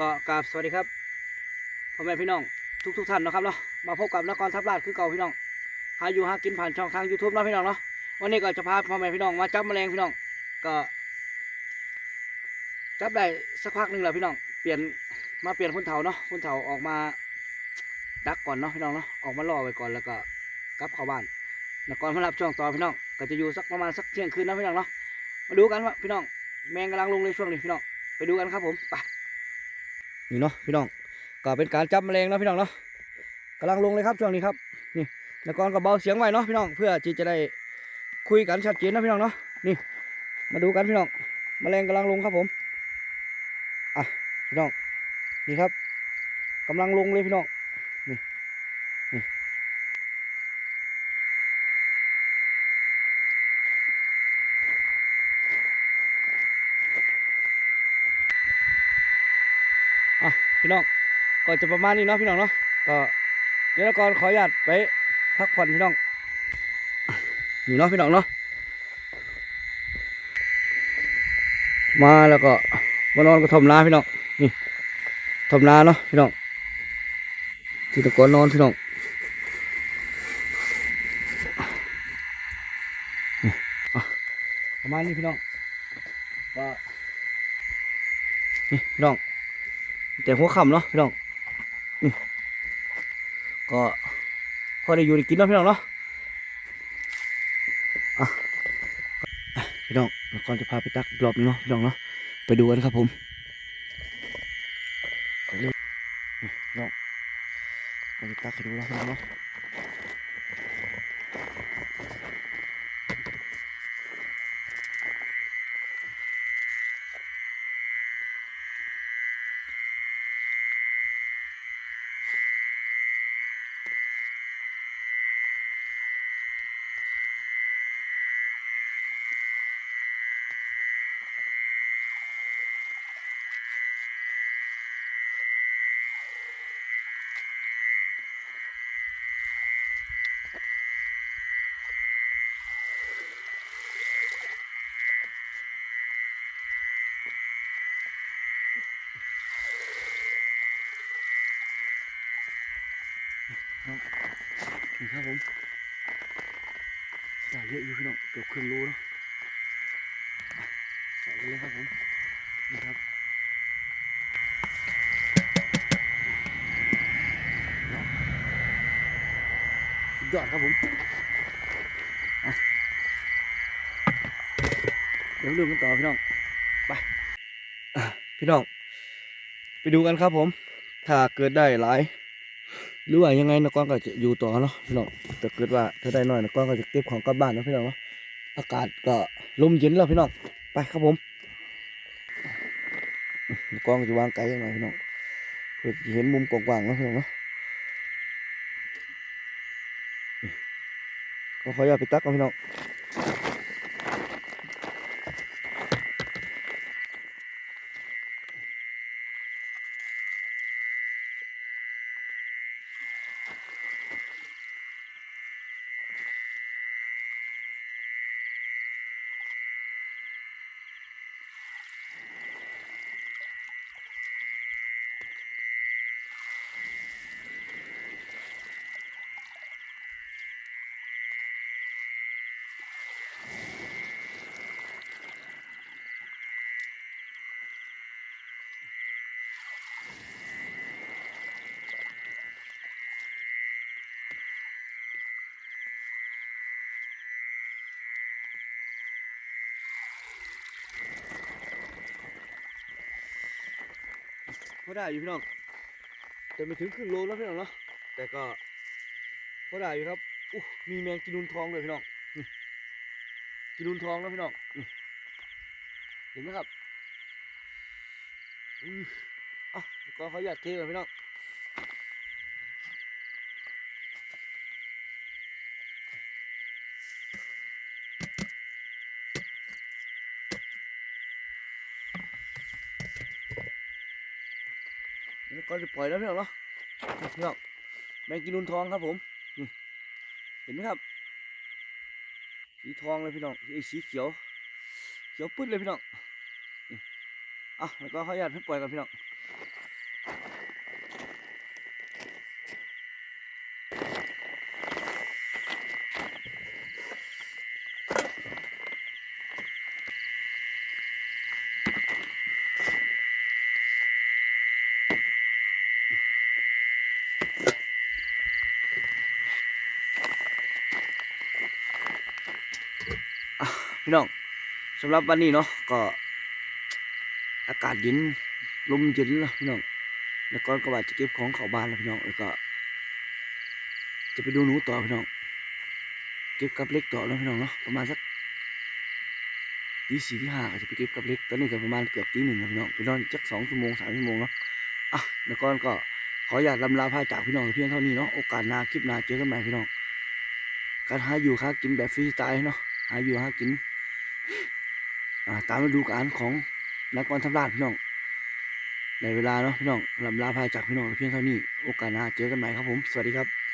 ก็กราบสวัสดีครับพ่อแม่พี่น้องทุกทุกๆท่านนะครับเนาะมาพบกับนครทับลาดคือเก่าพี่น้องหาอยู่หากินผ่านช่องทาง YouTube เนาะพี่น้องเนาะวันนี้ก็จะพาพ่อแม่พี่น้องมาจับแมลงพี่น้องก็ จับได้สักพักหนึ่งแล้วพี่น้องเปลี่ยนมาเปลี่ยนคุณเถาเนาะคุณเถาออกมาดักก่อนเนาะพี่น้องเนาะออกมาล่อไว้ก่อนแล้วก็กลับเข้าบ้านแล้วก่อนมารับช่วงต่อพี่น้อง ก็จะอยู่สักประมาณสักเที่ยงคืนนะพี่น้องเนาะมาดูกันว่าพี่น้องแมงกำลังลงในช่วงนี้พี่น้องไปดูกันครับผมไปนี่เนาะพี่น้องก็เป็นการจับแมลงนะพี่น้องเนาะกำลังลงเลยครับช่วงนี้ครับนี่แล้วก่อนก็เบาเสียงไว้เนาะพี่น้องเพื่อที่จะได้คุยกันชัดเจนนะพี่น้องเนาะนี่ มาดูกันพี่น้องแมลงกำลังลงครับผมอะพี่น้องนี่ครับกำลังลงเลยพี่น้องนี่นี่อะ พี่น้องก็จะประมาณนี้เนาะพี่น้องเนาะก็เดี๋ยวก่อนขออนุญาตไปพักผ่อนพี่น้องนี่เนาะพี่น้องเนาะมาแล้วก็มานอนก็ทำนาพี่น้องนี่ทำนาเนาะพี่น้องที่ตะกอนนอนพี่น้องนี่อะประมาณนี้พี่น้องก็นี่พี่น้อง แต่หัวค่ำเนาะพี่น้องก็พอได้อยู่ได้กินเนาะพี่น้องเนาะอะพี่น้องแล้วก่อนจะพาไปตักรอบนึงเนาะพี่น้องเนาะไปดูกันครับผมน้องไปตักให้ดูนะพี่น้องเนาะ นี่ครับผมใส่เยอะอยู่พี่น้องเกือบครึ่งโลเนาะใส่ไปเลยครับผมนี่ครับสุดยอดครับผมเดี๋ยวเรื่องกันต่อพี่น้อง ไป พี่น้อง ไปดูกันครับผม ถ้าเกิดได้หลาย หรือว่ายังไงนกก้อนก็จะอยู่ต่อเนาะพี่น้องแต่เกิดว่าถ้าได้น้อยนกก้อนก็จะเก็บของกลับบ้านนะพี่น้องเนาะอากาศก็ลมเย็นแล้วพี่น้องไปครับผมนกก้อนจะวางไกลยังไงพี่น้องเพื่อจะเห็นมุมกว้างๆนะพี่น้องเนาะก็ขออย่าตไปตักเอาพี่น้อง พอได้อยู่พี่น้องแต่ไม่ถึงครึ่งโลแล้วพี่น้องเนาะแต่ก็พอได้อยู่ครับอู้มีแมงกินนุนทองเลยพี่น้องกินนุนทองแล้วพี่น้องเห็นไหมครับอืออะก็เขาอยากเทเลยพี่น้อง ก็จะปล่อยแล้วพี่น้องเนาะพี่น้องแมงกินนุนทองครับผมนี่เห็นไหมครับ สีทองเลยพี่น้องไอ้สีเขียว เขียวปื๊ดเลยพี่น้องอะแล้วก็ขออนุญาตให้ปล่อยกันพี่น้อง พี่น้องสำหรับวันนี้เนาะก็ อากาศเย็นลมเย็นแล้วพี่น้องแล้วก็ก็ว่าจะเก็บของเข้าบ้านแล้วพี่น้องแล้วก็ จะไปดูหนูต่อพี่น้อง เก็บกับเล็กต่อแล้วพี่น้องเนาะประมาณสักตีสี่ที่ห้าก็จะไปเก็บกับเล็กตอนนี้ก็ประมาณเกือบตีหนึ่งแล้วพี่น้องไปนอนจักสองชั่วโมงสามชั่วโมงเนาะอะแล้วก็ก็ขออยากลำลาพาจากพี่น้องเพียงเท่านี้เนาะโอกาสหน้าคลิปหน้าเจอกันใหม่พี่น้อง การหาอยู่หากินแบบฟรีสไตล์เนาะหาอยู่หากิน ตามฤดูกาลของนักกรทำลาดพี่น้องในเวลาเนาะพี่น้องลำลาพาจากพี่น้องเพียงเท่านี้ โอกาสหน้าเจอกันใหม่ครับผม สวัสดีครับ